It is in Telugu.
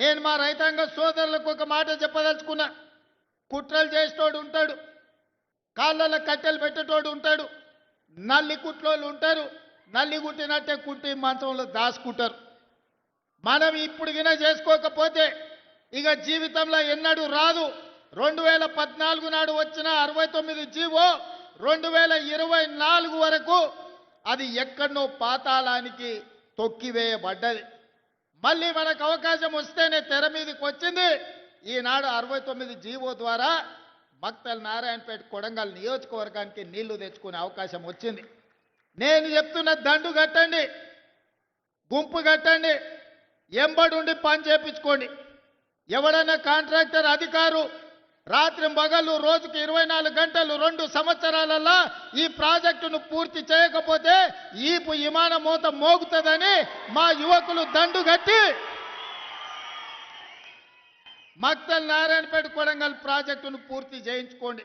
నేను మా రైతాంగ సోదరులకు ఒక మాట చెప్పదలుచుకున్నా. కుట్రలు చేసేటోడు ఉంటాడు. కాళ్ళలో కట్టెలు పెట్టేటోడు ఉంటాడు. నల్లి కుట్లోళ్ళు ఉంటారు. నల్లి కుట్టినట్టే కుట్టి మంచంలో దాచుకుంటారు. మనం ఇప్పుడు విన చేసుకోకపోతే ఇక జీవితంలో ఎన్నడూ రాదు. రెండు వేల పద్నాలుగు నాడు వచ్చిన అరవై తొమ్మిది జీవో రెండు వేల ఇరవై నాలుగు వరకు అది ఎక్కడనో పాతాళానికి తొక్కివేయబడ్డది. మళ్ళీ మనకు అవకాశం వస్తేనే తెర మీదకి వచ్చింది. ఈనాడు అరవై తొమ్మిది జీవో ద్వారా భక్తల నారాయణపేట కొడంగల్ నియోజకవర్గానికి నీళ్ళు తెచ్చుకునే అవకాశం వచ్చింది. నేను చెప్తున్న దండు కట్టండి గుంపు కట్టండి ఎంబడుండి పని చేపించుకోండి. ఎవడన్నా కాంట్రాక్టర్ అధికారు రాత్రి పగలు రోజుకి ఇరవై నాలుగు గంటలు రెండు సంవత్సరాలలో ఈ ప్రాజెక్టును పూర్తి చేయకపోతే ఈపు విమాన మూత మోగుతుందని మా యువకులు దండు కట్టి మక్తల్ నారాయణపేట కొడంగల్ ప్రాజెక్టును పూర్తి చేయించుకోండి.